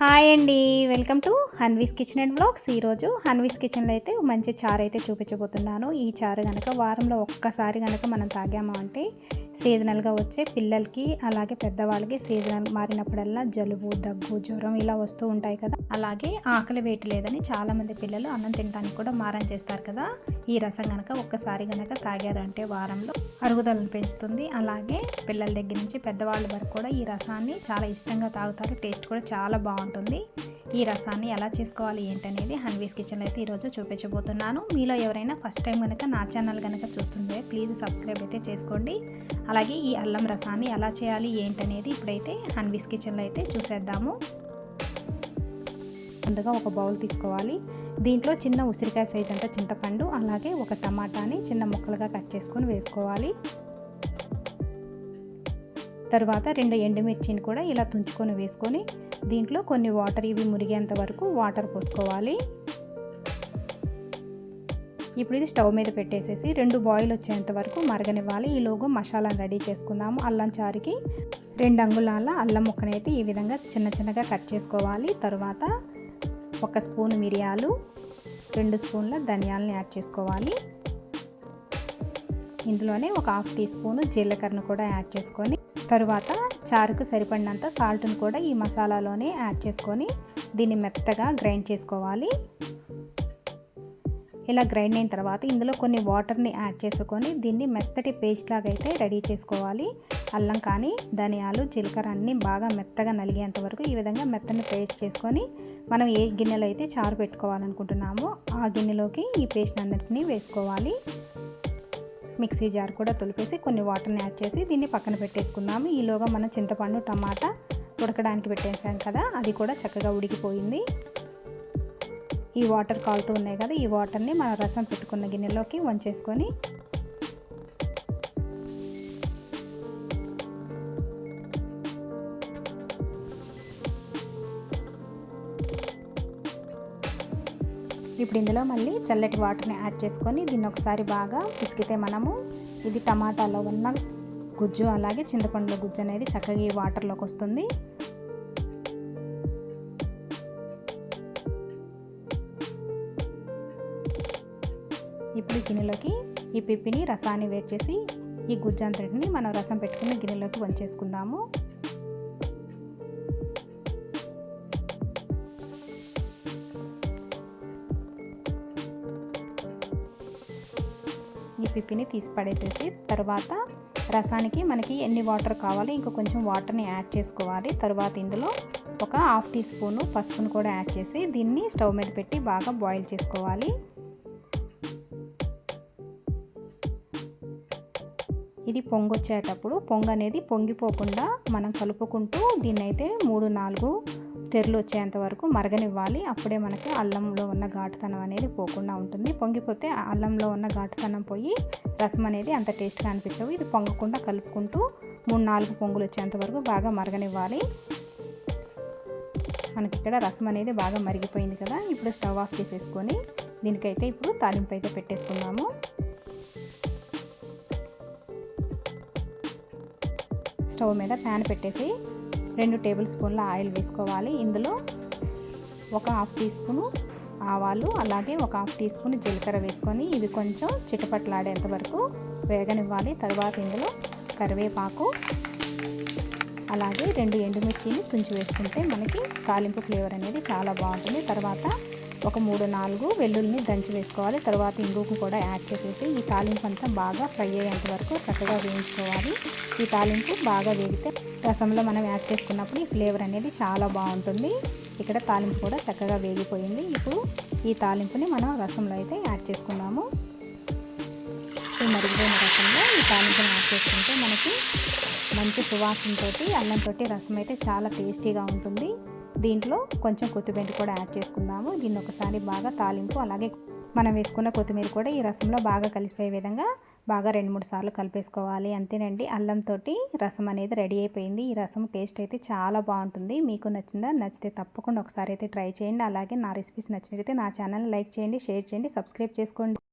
Hi అండి. Welcome to Hanvi's kitchen and blogs ఈరోజు హన్వీస్ కిచెన్లో అయితే మంచి చారు అయితే చూపించబోతున్నాను. ఈ చారు కనుక వారంలో ఒక్కసారి కనుక మనం తాగాము అంటే సీజనల్గా వచ్చే పిల్లలకి అలాగే పెద్దవాళ్ళకి సీజనల్ మారినప్పుడల్లా జలుబు దగ్గు జ్వరం ఇలా వస్తూ ఉంటాయి కదా. అలాగే ఆకలి వేయట్లేదని చాలామంది పిల్లలు అన్నం తినడానికి కూడా మారం చేస్తారు కదా. ఈ రసం కనుక ఒక్కసారి కనుక తాగారంటే వారంలో అరుగుదలను పెంచుతుంది. అలాగే పిల్లల దగ్గర నుంచి పెద్దవాళ్ళ వరకు కూడా ఈ రసాన్ని చాలా ఇష్టంగా తాగుతారు. టేస్ట్ కూడా చాలా బాగుంటుంది. ఈ రసాన్ని ఎలా చేసుకోవాలి ఏంటనేది హన్వీస్ కిచెన్లో అయితే ఈరోజు చూపించబోతున్నాను. మీలో ఎవరైనా ఫస్ట్ టైం కనుక నా ఛానల్ కనుక చూస్తుంటే ప్లీజ్ సబ్స్క్రైబ్ అయితే చేసుకోండి. అలాగే ఈ అల్లం రసాన్ని ఎలా చేయాలి ఏంటనేది ఇప్పుడైతే హన్వీస్ కిచెన్లో అయితే చూసేద్దాము. ముందుగా ఒక బౌల్ తీసుకోవాలి. దీంట్లో చిన్న ఉసిరికాయ సైజ్ అంత చింతపండు అలాగే ఒక టమాటాని చిన్న ముక్కలుగా కట్ చేసుకొని వేసుకోవాలి. తర్వాత రెండు ఎండుమిర్చిని కూడా ఇలా తుంచుకొని వేసుకొని దీంట్లో కొన్ని వాటర్ ఇవి మురిగేంత వరకు వాటర్ పోసుకోవాలి. ఇప్పుడు ఇది స్టవ్ మీద పెట్టేసేసి రెండు బాయిల్ వచ్చేంత వరకు మరగనివ్వాలి. ఈలోగా మసాలాను రెడీ చేసుకుందాము. అల్లం చారుకి రెండు అంగుళాల అల్లం ముక్కనైతే ఈ విధంగా చిన్న చిన్నగా కట్ చేసుకోవాలి. తర్వాత ఒక స్పూన్ మిరియాలు రెండు స్పూన్ల ధనియాలని యాడ్ చేసుకోవాలి. ఇందులోనే ఒక హాఫ్ టీ స్పూను జీలకర్రను కూడా యాడ్ చేసుకొని తరువాత చారుకు సరిపడినంత సాల్ట్ను కూడా ఈ మసాలాలోనే యాడ్ చేసుకొని దీన్ని మెత్తగా గ్రైండ్ చేసుకోవాలి. ఇలా గ్రైండ్ అయిన తర్వాత ఇందులో కొన్ని వాటర్ని యాడ్ చేసుకొని దీన్ని మెత్తటి పేస్ట్ లాగా అయితే రెడీ చేసుకోవాలి. అల్లం కానీ ధనియాలు జీలకర్ర అన్నీ బాగా మెత్తగా నలిగేంత వరకు ఈ విధంగా మెత్తని పేస్ట్ చేసుకొని మనం ఏ గిన్నెలో అయితే చారు పెట్టుకోవాలనుకుంటున్నామో ఆ గిన్నెలోకి ఈ పేస్ట్ అందరినీ వేసుకోవాలి. మిక్సీ జార్ కూడా తొలిపేసి కొన్ని వాటర్ని యాడ్ చేసి దీన్ని పక్కన పెట్టేసుకుందాము. ఈలోగా మనం చింతపండు టమాటా ఉడకడానికి పెట్టేసాం కదా అది కూడా చక్కగా ఉడికిపోయింది. ఈ వాటర్ కాలుతూ ఉన్నాయి కదా ఈ వాటర్ని మన రసం పెట్టుకున్న గిన్నెలోకి వంచేసుకొని ఇప్పుడు ఇందులో మళ్ళీ చల్లటి వాటర్ని యాడ్ చేసుకొని దీన్ని ఒకసారి బాగా పిసికితే మనము ఇది టమాటాలో ఉన్న గుజ్జు అలాగే చింతపండులో గుజ్జు అనేది చక్కగా ఈ వాటర్లోకి వస్తుంది. ఇప్పుడు గిన్నెలోకి ఈ పిప్పిని రసాన్ని వేచేసి ఈ గుజ్జు అంతటిని మనం రసం పెట్టుకుని గిన్నెలోకి వంచేసుకుందాము. పిప్పిని తీసి పడేసేసి తర్వాత రసానికి మనకి ఎన్ని వాటర్ కావాలో ఇంకా కొంచెం వాటర్ని యాడ్ చేసుకోవాలి. తర్వాత ఇందులో ఒక హాఫ్ టీ స్పూను పసుపును కూడా యాడ్ చేసి దీన్ని స్టవ్ మీద పెట్టి బాగా బాయిల్ చేసుకోవాలి. ఇది పొంగొచ్చేటప్పుడు పొంగు అనేది పొంగిపోకుండా మనం కలుపుకుంటూ దీన్నైతే అయితే మూడు నాలుగు తెరలు వచ్చేంత వరకు మరగనివ్వాలి. అప్పుడే మనకి అల్లంలో ఉన్న ఘాటుతనం అనేది పోకుండా ఉంటుంది. పొంగిపోతే అల్లంలో ఉన్న ఘాటుతనం పోయి రసం అనేది అంత టేస్ట్గా అనిపించవు. ఇది పొంగకుండా కలుపుకుంటూ మూడు నాలుగు పొంగులు వచ్చేంత వరకు బాగా మరగనివ్వాలి. మనకి ఇక్కడ రసం అనేది బాగా మరిగిపోయింది కదా. ఇప్పుడు స్టవ్ ఆఫ్ చేసేసుకొని దీనికైతే ఇప్పుడు తాలింపు అయితే పెట్టేసుకుందాము. స్టవ్ మీద ప్యాన్ పెట్టేసి రెండు టేబుల్ స్పూన్ల ఆయిల్ వేసుకోవాలి. ఇందులో ఒక హాఫ్ టీ స్పూను ఆవాలు అలాగే ఒక హాఫ్ టీ స్పూన్ జీలకర్ర వేసుకొని ఇవి కొంచెం చిటపట్లాడేంత వరకు వేగనివ్వాలి. తర్వాత ఇందులో కరివేపాకు అలాగే రెండు ఎండుమిర్చిని తుంచి వేసుకుంటే మనకి తాలింపు ఫ్లేవర్ అనేది చాలా బాగుంటుంది. తర్వాత ఒక మూడు నాలుగు వెల్లుల్ని దంచి వేసుకోవాలి. తర్వాత ఇంగుకు కూడా యాడ్ చేసేసి ఈ తాలింపు అంతా బాగా ఫ్రై అయ్యేంత వరకు చక్కగా వేయించుకోవాలి. ఈ తాలింపు బాగా వేగితే రసంలో మనం యాడ్ చేసుకున్నప్పుడు ఈ ఫ్లేవర్ అనేది చాలా బాగుంటుంది. ఇక్కడ తాలింపు కూడా చక్కగా వేగిపోయింది. ఇప్పుడు ఈ తాలింపుని మనం రసంలో అయితే యాడ్ చేసుకున్నాము ఈ మరిగిపోయిన రసంలో ఈ తాలింపుని యాడ్ చేసుకుంటే మనకి మంచి సువాసనతో అల్లంతో రసం అయితే చాలా టేస్టీగా ఉంటుంది. దీంట్లో కొంచెం కొత్తిమీర కూడా యాడ్ చేసుకుందాము. దీన్ని ఒకసారి బాగా తాలింపు అలాగే మనం వేసుకున్న కొత్తిమీర కూడా ఈ రసంలో బాగా కలిసిపోయే విధంగా బాగా రెండు మూడు సార్లు కలిపేసుకోవాలి. అంతేనండి అల్లంతో రసం అనేది రెడీ అయిపోయింది. ఈ రసం టేస్ట్ అయితే చాలా బాగుంటుంది. మీకు నచ్చిందా? నచ్చితే తప్పకుండా ఒకసారి అయితే ట్రై చేయండి. అలాగే నా రెసిపీస్ నచ్చినట్లయితే నా ఛానల్ లైక్ చేయండి షేర్ చేయండి సబ్స్క్రైబ్ చేసుకోండి.